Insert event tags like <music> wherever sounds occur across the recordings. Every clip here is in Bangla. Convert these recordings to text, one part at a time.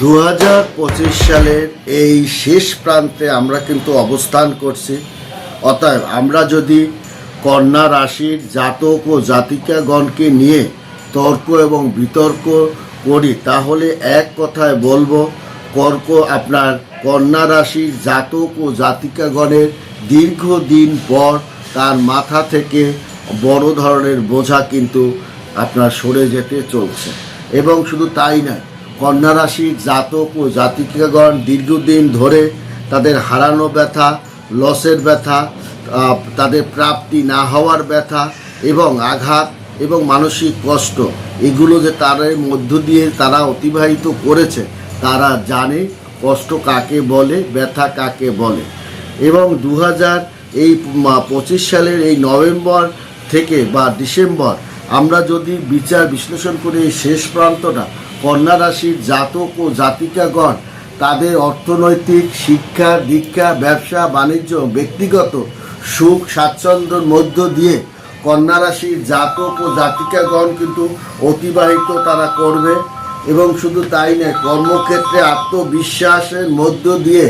দু হাজার পঁচিশ সালের এই শেষ প্রান্তে আমরা কিন্তু অবস্থান করছি। অতএব আমরা যদি কন্যা রাশির জাতক ও জাতিকাগণকে নিয়ে তর্ক এবং বিতর্ক করি, তাহলে এক কথায় বলব কর্ক আপনার কন্যা রাশির জাতক ও জাতিকাগণের দীর্ঘদিন পর তার মাথা থেকে বড় ধরনের বোঝা কিন্তু আপনার সরে যেতে চলছে। এবং শুধু তাই নয় কন্যা রাশির জাতক ও জাতিকাগণ দীর্ঘদিন ধরে তাদের হারানো ব্যথা লসের ব্যথা তাদের প্রাপ্তি না হওয়ার ব্যথা এবং আঘাত এবং মানসিক কষ্ট, এগুলো যে তাদের মধ্য দিয়ে তারা অতিবাহিত করেছে, তারা জানে কষ্ট কাকে বলে, ব্যথা কাকে বলে। এবং দু হাজার এই পঁচিশ সালের এই নভেম্বর থেকে বা ডিসেম্বর আমরা যদি বিচার বিশ্লেষণ করি এই শেষ প্রান্তটা কন্যা রাশির জাতক ও জাতিকাগণ তাদের অর্থনৈতিক শিক্ষা, দীক্ষা, ব্যবসা, বাণিজ্য, ব্যক্তিগত সুখ, স্বাচ্ছন্দ্যের মধ্য দিয়ে কন্যা রাশির জাতক ও জাতিকাগণ কিন্তু অতিবাহিত তারা করবে এবং শুধু তাই নয়, কর্মক্ষেত্রে আত্মবিশ্বাসের মধ্য দিয়ে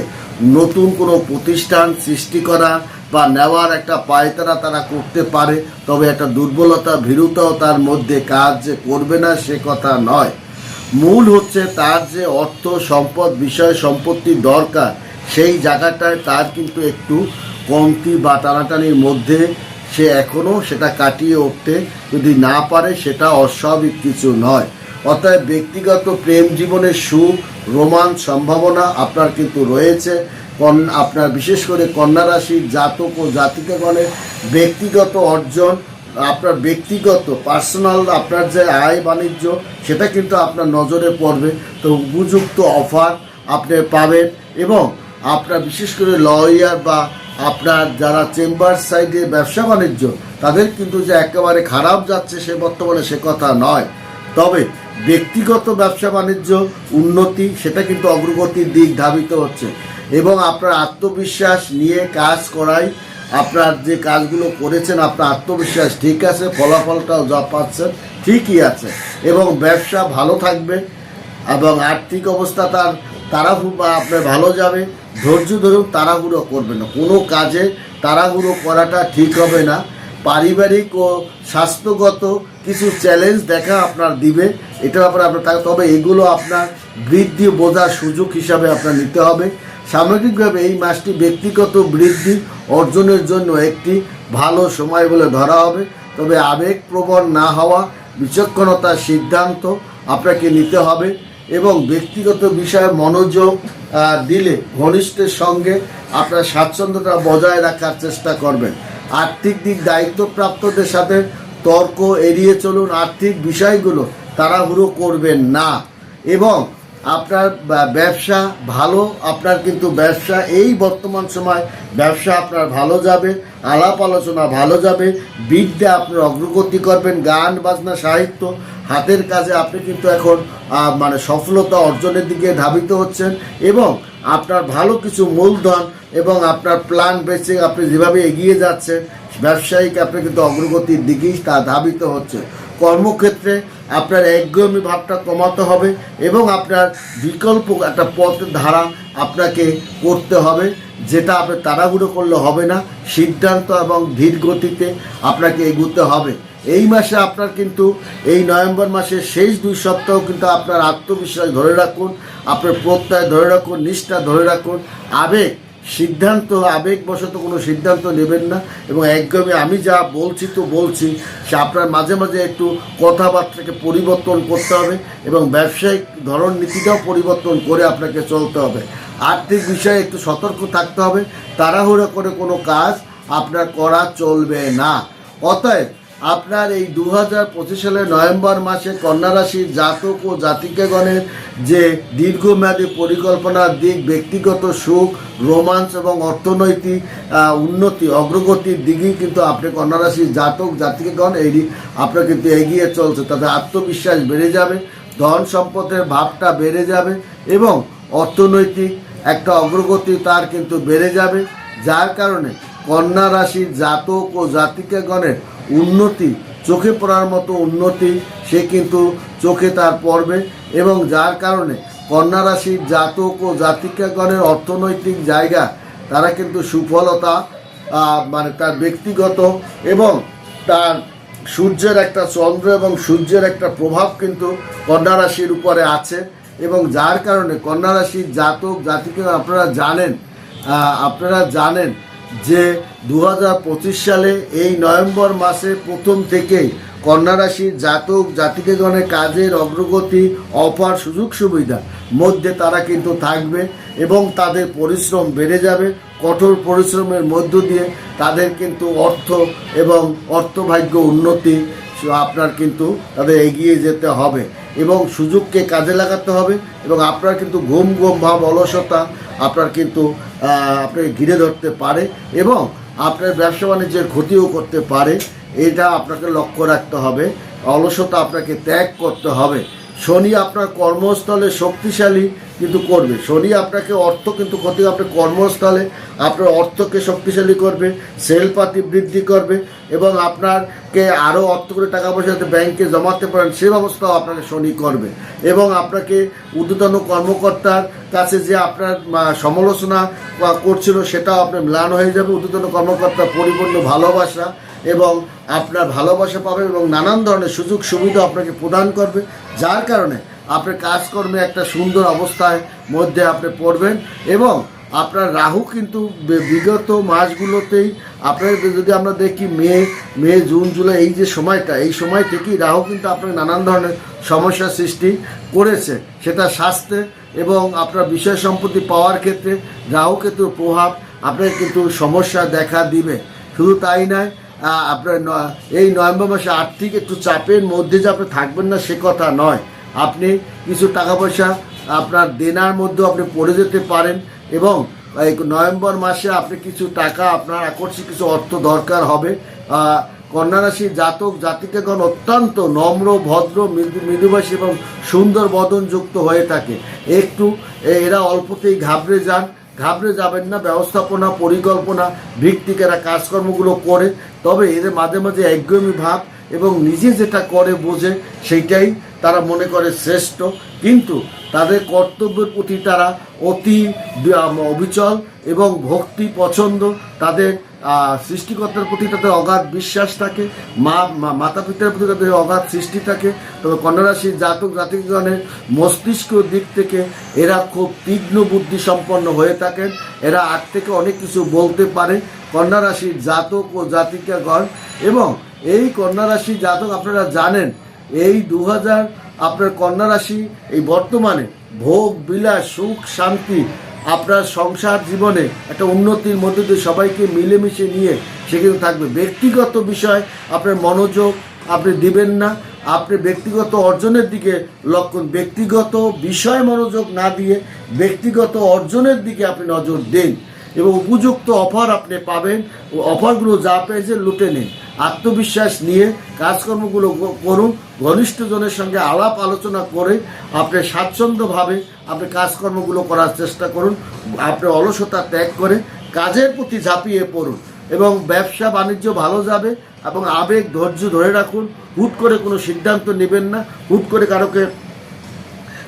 নতুন কোনো প্রতিষ্ঠান সৃষ্টি করা বা নেওয়ার একটা পায়তারা তারা করতে পারে। তবে একটা দুর্বলতা, ভীরুতাও তার মধ্যে কাজ যে করবে না সে কথা নয়। মূল হচ্ছে তার যে অর্থ, সম্পদ, বিষয়, সম্পত্তি দরকার, সেই জায়গাটায় তার কিন্তু একটু কমতি বা টানাটানির মধ্যে সে এখনও সেটা কাটিয়ে উঠতে যদি না পারে, সেটা অস্বাভাবিক কিছু নয়। অতএব ব্যক্তিগত প্রেম জীবনের সুখ রোমান সম্ভাবনা আপনার কিন্তু রয়েছে। কন- আপনার বিশেষ করে কন্যা রাশির জাতক ও জাতিকাগণের ব্যক্তিগত অর্জন আপনার ব্যক্তিগত পার্সোনাল আপনার যে আয় বাণিজ্য, সেটা কিন্তু আপনার নজরে পড়বে। তো উপযুক্ত অফার আপনি পাবেন এবং আপনার বিশেষ করে লয়ার বা আপনার যারা চেম্বার সাইডে ব্যবসা বাণিজ্য, তাদের কিন্তু যে একেবারে খারাপ যাচ্ছে সে বর্তমানে সে কথা নয়। তবে ব্যক্তিগত ব্যবসা বাণিজ্য, উন্নতি, সেটা কিন্তু অগ্রগতির দিক ধাবিত হচ্ছে। এবং আপনার আত্মবিশ্বাস নিয়ে কাজ করাই আপনার যে কাজগুলো করেছেন, আপনার আত্মবিশ্বাস ঠিক আছে ফলাফলটাও যা পাচ্ছেন ঠিকই আছে এবং ব্যবসা ভালো থাকবে এবং আর্থিক অবস্থা তার তাড়াহুড়ো আপনার ভালো যাবে। ধৈর্য ধরুন, তাড়াহুড়ো করবে না। কোনো কাজে তাড়াহুড়ো করাটা ঠিক হবে না। পারিবারিক ও স্বাস্থ্যগত কিছু চ্যালেঞ্জ দেখা আপনার দিবে এটা ব্যাপারে আপনার তবে এগুলো আপনার বৃদ্ধি বোঝার সুযোগ হিসাবে আপনার নিতে হবে। সামগ্রিকভাবে এই মাসটি ব্যক্তিগত বৃদ্ধি অর্জনের জন্য একটি ভালো সময় বলে ধরা হবে। তবে আবেগপ্রবণ না হওয়া বিচক্ষণতার সিদ্ধান্ত আপনাকে নিতে হবে এবং ব্যক্তিগত বিষয়ে মনোযোগ দিলে ঘনিষ্ঠের সঙ্গে আপনার স্বাচ্ছন্দ্যতা বজায় রাখার চেষ্টা করবেন। আর্থিক দিক দায়িত্বপ্রাপ্তদের সাথে তর্ক এড়িয়ে চলুন। আর্থিক বিষয়গুলো তাড়াহুড়ো করবেন না এবং আপনার ব্যবসা ভালো, আপনার কিন্তু ব্যবসা এই বর্তমান সময় ব্যবসা আপনার ভালো যাবে, আলাপ আলোচনা ভালো যাবে, বিদ্যা আপনার অগ্রগতি করবেন, গান, বাজনা, সাহিত্য, হাতের কাজে আপনি কিন্তু এখন মানে সফলতা অর্জনের দিকে ধাবিত হচ্ছেন এবং আপনার ভালো কিছু মূলধন এবং আপনার প্ল্যান বেসে আপনি যেভাবে এগিয়ে যাচ্ছেন, ব্যবসায়িক আপনি কিন্তু অগ্রগতির দিকেই তা ধাবিত হচ্ছে। কর্মক্ষেত্রে আপনার একগমি ভাবটা কমাতে হবে এবং আপনার বিকল্প একটা পথ ধারা আপনাকে করতে হবে, যেটা আপনি তাড়াহুড়ো করলে হবে না, সিদ্ধান্ত এবং ধীর গতিতে আপনাকে এগুতে হবে। এই মাসে আপনার কিন্তু, এই নভেম্বর মাসের শেষ দুই সপ্তাহ কিন্তু আপনার আত্মবিশ্বাস ধরে রাখুন, আপনার প্রত্যয় ধরে রাখুন, নিষ্ঠা ধরে রাখুন। আবেগ সিদ্ধান্ত, আবেগবশত কোনো সিদ্ধান্ত নেবেন না এবং একদমই আমি যা বলছি তো বলছি, সে আপনার মাঝে মাঝে একটু কথাবার্তাকে পরিবর্তন করতে হবে এবং ব্যবসায়িক ধরন নীতিটাও পরিবর্তন করে আপনাকে চলতে হবে। আর্থিক বিষয়ে একটু সতর্ক থাকতে হবে, তাড়াহুড়ো করে কোনো কাজ আপনার করা চলবে না। অতএব আপনার এই দু হাজার পঁচিশ সালের নভেম্বর মাসে কন্যা রাশির জাতক ও জাতিকাগণের যে দীর্ঘমেয়াদী পরিকল্পনার দিক, ব্যক্তিগত সুখ, রোমাঞ্চ এবং অর্থনৈতিক উন্নতি, অগ্রগতির দিকেই কিন্তু আপনি কন্যা রাশির জাতক, জাতিকাগণ এই আপনার কিন্তু এগিয়ে চলছে। তাদের আত্মবিশ্বাস বেড়ে যাবে, ধন সম্পদের ভাবটা বেড়ে যাবে এবং অর্থনৈতিক একটা অগ্রগতি তার কিন্তু বেড়ে যাবে। যার কারণে কন্যা রাশির জাতক ও জাতিকাগণের উন্নতি, চোখে পড়ার মতো উন্নতি সে কিন্তু চোখে তার পড়বে এবং যার কারণে কন্যা রাশির জাতক ও জাতিকাগণের অর্থনৈতিক জায়গা, তারা কিন্তু সুফলতা মানে তার ব্যক্তিগত এবং তার সূর্যের একটা চন্দ্র এবং সূর্যের একটা প্রভাব কিন্তু কন্যা রাশির উপরে আছে এবং যার কারণে কন্যা রাশির জাতক, জাতিকে, আপনারা জানেন আপনারা জানেন যে দু হাজার পঁচিশ সালে এই নভেম্বর মাসে প্রথম থেকেই কন্যারাশির জাতক জাতিকেগণের কাজের অগ্রগতি অপার সুযোগ সুবিধা। মধ্যে তারা কিন্তু থাকবে এবং তাদের পরিশ্রম বেড়ে যাবে। কঠোর পরিশ্রমের মধ্য দিয়ে তাদের কিন্তু অর্থ এবং অর্থভাগ্য উন্নতি আপনার কিন্তু তাদের এগিয়ে যেতে হবে এবং সুযোগকে কাজে লাগাতে হবে এবং আপনার কিন্তু ঘুম ঘুম ভাব অলসতা আপনার কিন্তু আপনাকে ঘিরে ধরতে পারে এবং আপনার ব্যবসা বাণিজ্যের ক্ষতিও করতে পারে। এটা আপনাকে লক্ষ্য রাখতে হবে। অলসতা আপনাকে ত্যাগ করতে হবে। শনি আপনার কর্মস্থলে শক্তিশালী কিন্তু করবে। শনি আপনাকে অর্থ কিন্তু ক্ষতি আপনার কর্মস্থলে আপনার অর্থকে শক্তিশালী করবে, সেলপাতি বৃদ্ধি করবে এবং আপনারকে আরও অর্থ করে টাকা পয়সা যাতে ব্যাংকে জমাতে পারেন, সে ব্যবস্থাও আপনাকে শনি করবে। এবং আপনাকে ঊর্ধ্বতন কর্মকর্তার কাছে যে আপনার সমালোচনা করছিল, সেটাও আপনার ম্লান হয়ে যাবে। ঊর্ধ্বতন কর্মকর্তার পরিপূর্ণ ভালোবাসা এবং আপনার ভালোবাসা পাবে এবং নানান ধরনের সুযোগ সুবিধা আপনাকে প্রদান করবে, যার কারণে আপনার কাজকর্মে একটা সুন্দর অবস্থায় মধ্যে আপনি পড়বেন এবং আপনার রাহু কিন্তু বিগত মাসগুলোতেই আপনার যদি আমরা দেখি মে মে, জুন, জুলাই এই যে সময়টা, এই সময় থেকেই রাহু কিন্তু আপনার নানান ধরনের সমস্যার সৃষ্টি করেছে। সেটা স্বাস্থ্যে এবং আপনার বিষয় সম্পত্তি পাওয়ার ক্ষেত্রে রাহু কেতুর প্রভাব আপনার কিন্তু সমস্যা দেখা দিবে। শুধু তাই নয় আপনার এই নভেম্বর মাসে আর্থিক একটু চাপের মধ্যে যে আপনি থাকবেন না সে কথা নয়। আপনি কিছু টাকা পয়সা আপনার দেনার মধ্যেও আপনি পড়ে যেতে পারেন এবং নভেম্বর মাসে আপনি কিছু টাকা আপনার আকর্ষিত কিছু অর্থ দরকার হবে। আহ, কন্যা রাশির জাতক জাতিকাগণ অত্যন্ত নম্র ভদ্র মৃদু মৃদুভাষী এবং সুন্দর বদনযুক্ত হয়ে থাকে। একটু এরা অল্পতেই ঘাবড়ে যান। ঘাবড়ে যাবেন না ব্যবস্থাপনা পরিকল্পনা ভিত্তিক এরা কাজকর্মগুলো করে। তবে এদের মাঝে মাঝে একঘেয়েমি ভাব এবং নিজে যেটা করে বোঝে সেইটাই তারা মনে করে শ্রেষ্ঠ। কিন্তু তাদের কর্তব্যের প্রতি তারা অতি অবিচল এবং ভক্তি পছন্দ তাদের সৃষ্টিকর্তার প্রতি তাদের অগাধ বিশ্বাস থাকে, মা মাতা পিতার প্রতি তাদের অগাধ সৃষ্টি থাকে। তবে কন্যারাশির জাতক জাতিগণের মস্তিষ্ক দিক থেকে এরা খুব তীক্ষ্ণ বুদ্ধি সম্পন্ন হয়ে থাকেন। এরা আগ থেকে অনেক কিছু বলতে পারে কন্যারাশির জাতক ও জাতিকাগণ। এবং এই কন্যা রাশির জাতক আপনারা জানেন, এই দু হাজার আপনার কন্যারাশি এই বর্তমানে ভোগ, বিলাস, সুখ, শান্তি আপনার সংসার জীবনে একটা উন্নতির মধ্যে দিয়ে সবাইকে মিলেমিশে নিয়ে সে কিন্তু থাকবে। ব্যক্তিগত বিষয়, আপনার মনোযোগ আপনি দিবেন না। আপনি ব্যক্তিগত অর্জনের দিকে লক্ষণ ব্যক্তিগত বিষয় মনোযোগ না দিয়ে ব্যক্তিগত অর্জনের দিকে আপনি নজর দিন এবং উপযুক্ত অফার আপনি পাবেন। অফারগুলো যা পেয়েছে লুটে নিন। আত্মবিশ্বাস নিয়ে কাজকর্মগুলো করুন। ঘনিষ্ঠজনের সঙ্গে আলাপ আলোচনা করে আপনি স্বাচ্ছন্দ্যভাবে আপনি কাজকর্মগুলো করার চেষ্টা করুন। আপনি অলসতা ত্যাগ করে কাজের প্রতি ঝাঁপিয়ে পড়ুন এবং ব্যবসা বাণিজ্য ভালো যাবে এবং আবেগ ধৈর্য ধরে রাখুন। হুট করে কোনো সিদ্ধান্ত নেবেন না। হুট করে কারোকে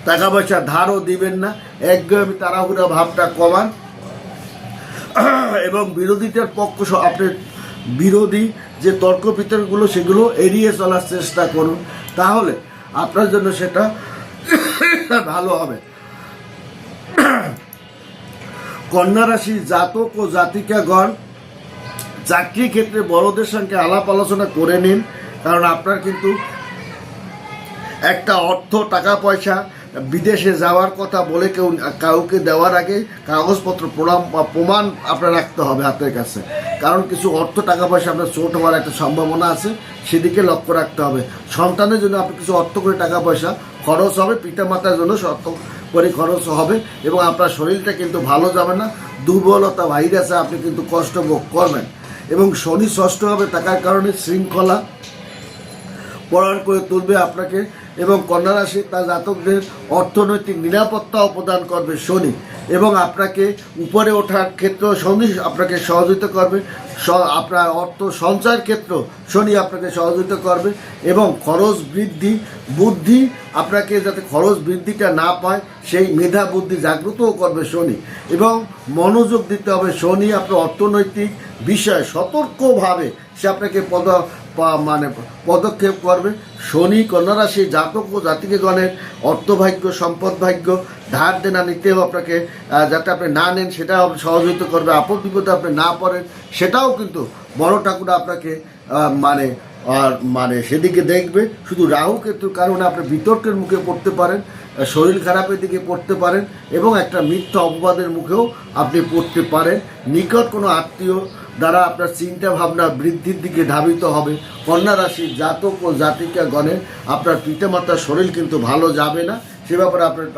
টাকা পয়সা ধারও দিবেন না। একঘেয়েমি তাড়াহুড়া ভাবটা কমান। এবং বিরোধীদের পক্ষ আপনি বিরোধী যে তর্ক বিতর্কগুলো সেগুলো এড়িয়ে চলার চেষ্টা করুন, তাহলে আপনার জন্য সেটা ভালো হবে। কন্যা রাশি জাতক ও জাতিকাগণ চাকরি ক্ষেত্রে বড়দের সঙ্গে আলাপ আলোচনা করে নিন, কারণ আপনার কিন্তু একটা অর্থ, টাকা পয়সা বিদেশে যাওয়ার কথা বলে কেউ, কাউকে দেওয়ার আগে কাগজপত্র প্রমাণ আপনার রাখতে হবে হাতের কাছে। কারণ কিছু অর্থ টাকা পয়সা আপনার চোট হওয়ার একটা সম্ভাবনা আছে, সেদিকে লক্ষ্য রাখতে হবে। সন্তানের জন্য আপনি কিছু অর্থ করে টাকা পয়সা খরচ হবে পিতা মাতার জন্য অর্থ করে খরচ হবে এবং আপনার শরীরটা কিন্তু ভালো যাবে না, দুর্বলতা ভাইরাসে আপনি কিন্তু কষ্ট ভোগ করবেন। এবং শনি ষষ্ঠ হবে, থাকার কারণে শৃঙ্খলা পড়ার করে তুলবে আপনাকে। এবং কন্যা রাশি তার জাতকদের অর্থনৈতিক নিরাপত্তাও প্রদান করবে শনি। এবং আপনাকে উপরে ওঠার ক্ষেত্র শনি আপনাকে সহযোগিতা করবে। আপনার অর্থ সঞ্চয়ের ক্ষেত্র শনি আপনাকে সহযোগিতা করবে এবং খরচ বৃদ্ধি, বুদ্ধি আপনাকে যাতে খরচ বৃদ্ধিটা না পায়, সেই মেধা, বুদ্ধি জাগ্রতও করবে শনি। এবং মনোযোগ দিতে হবে শনি আপনার অর্থনৈতিক বিষয় সতর্কভাবে সে আপনাকে পদ মানে পদক্ষেপ করবে। শনি, কন্যা রাশি, জাতক ও জাতিকেগণের অর্থভাগ্য সম্পদ ভাগ্য, ধার দেনা নিতেও আপনাকে যাতে আপনি না নেন, সেটাও সহযোগিতা করবে। আপদ বিপদে আপনি না পড়েন, সেটাও কিন্তু বড় ঠাকুর আপনাকে মানে আর মানে সেদিকে দেখবে। শুধু রাহু কেতুর কারণে আপনি বিতর্কের মুখে পড়তে পারেন শরীর খারাপের দিকে পড়তে পারেন এবং একটা মিথ্যা অপবাদের মুখেও আপনি পড়তে পারেন। নিকট কোনো আত্মীয় দ্বারা আপনার চিন্তা ভাবনা বৃদ্ধির দিকে ধাবিত হবে। কন্যা রাশির জাতক ও জাতিকা গণের আপনার পিতামাতার শরীর কিন্তু ভালো যাবে না। সে ব্যাপারে আপনার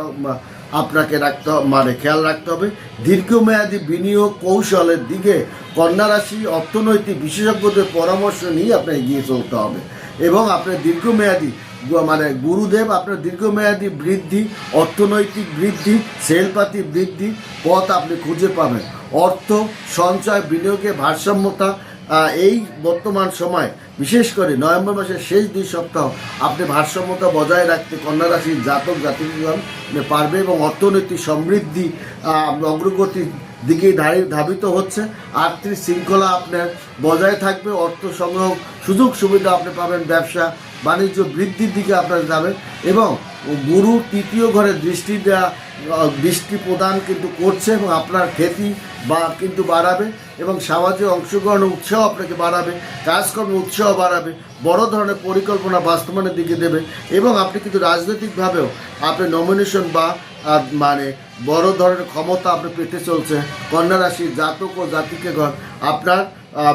আপনাকে রাখতে মানে খেয়াল রাখতে হবে। দীর্ঘমেয়াদী বিনিয়োগ কৌশলের দিকে কন্যা রাশি অর্থনৈতিক বিশেষজ্ঞদের পরামর্শ নিয়ে আপনার এগিয়ে চলতে হবে। এবং আপনার দীর্ঘমেয়াদী মানে গুরুদেব, আপনার দীর্ঘমেয়াদী বৃদ্ধি, অর্থনৈতিক বৃদ্ধি, সেলপাতি বৃদ্ধি পথ আপনি খুঁজে পাবেন। অর্থ, সঞ্চয়, বিনিয়োগে ভারসাম্যতা এই বর্তমান সময়, বিশেষ করে নভেম্বর মাসের শেষ দুই সপ্তাহ, আপনি ভারসাম্যতা বজায় রাখতে কন্যা রাশির জাতক জাতিগণ পারবে এবং অর্থনৈতিক সমৃদ্ধি অগ্রগতি দিকে ধাবিত হচ্ছে। আর্থিক শৃঙ্খলা আপনার বজায় থাকবে। অর্থ সংগ্রহ, সুযোগ সুবিধা আপনি পাবেন, ব্যবসা বাণিজ্য বৃদ্ধির দিকে আপনারা যাবেন এবং গুরু তৃতীয় ঘরে দৃষ্টি দেওয়া দৃষ্টি প্রদান কিন্তু করছে এবং আপনার খ্যাতি বা কিন্তু বাড়াবে এবং সামাজিক অংশগ্রহণ উৎসাহ আপনাকে বাড়াবে কাজকর্ম উৎসাহ বাড়াবে, বড় ধরনের পরিকল্পনা বাস্তবায়নের দিকে দেবে এবং আপনি কিন্তু রাজনৈতিকভাবেও আপনি নমিনেশন বা মানে বড় ধরনের ক্ষমতা আপনি পেতে চলছে কন্যা রাশি, জাতক ও জাতিকে ঘর আপনার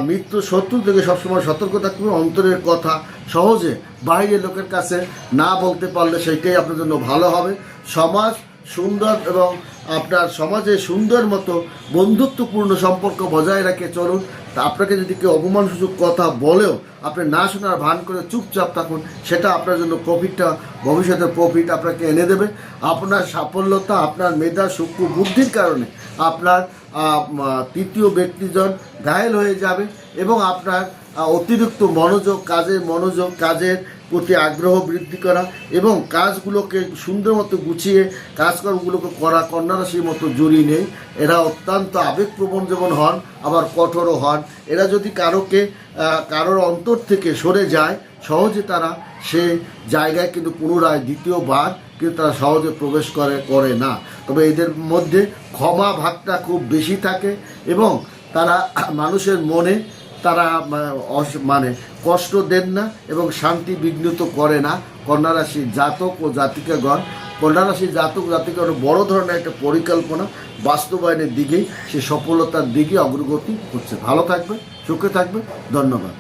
মৃত্যু শত্রু থেকে সবসময় সতর্ক থাকবে অন্তরের কথা সহজে বাইরের লোকের কাছে না বলতে পারলে সেইটাই আপনার জন্য ভালো হবে। সমাজ সুন্দর এবং আপনার সমাজে সুন্দর মতো বন্ধুত্বপূর্ণ সম্পর্ক বজায় রাখে চলুন। তা আপনাকে যদি কেউ অপমানসূচক কথা বলেও আপনি না শোনার ভান করে চুপচাপ থাকুন, সেটা আপনার জন্য প্রফিটটা ভবিষ্যতে প্রফিট আপনাকে এনে দেবে। আপনার সাফল্যতা, আপনার মেধা, সূক্ষ্ম বুদ্ধির কারণে আপনার তৃতীয় ব্যক্তিজন ঘায়েল হয়ে যাবে এবং আপনার অতিরিক্ত মনোযোগ, কাজের মনোযোগ, কাজের প্রতি আগ্রহ বৃদ্ধি করা এবং কাজগুলোকে সুন্দর মতো গুছিয়ে, কাজকর্মগুলোকে করা কন্যা রাশির মতো জড়ি নেই। এরা অত্যন্ত আবেগপ্রবণ যেমন হন আবার কঠোরও হন। এরা যদি কারোকে কারোর অন্তর থেকে সরে যায়, সহজে তারা সে জায়গায় কিন্তু পুনরায় দ্বিতীয়বার কিন্তু তারা সহজে প্রবেশ করে করে না। তবে এদের মধ্যে ক্ষমা ভাগটা খুব বেশি থাকে এবং তারা <clears throat> মানুষের মনে তারা মানে কষ্ট দেন না এবং শান্তি বিঘ্নিত করে না। কন্যা রাশির জাতক ও জাতিকাগণ কন্যা রাশির জাতক একটা বড় ধরনের একটা পরিকল্পনা বাস্তবায়নের দিকেই সে সফলতার দিকে অগ্রগতি হচ্ছে ভালো থাকবে সুখে থাকবে ধন্যবাদ।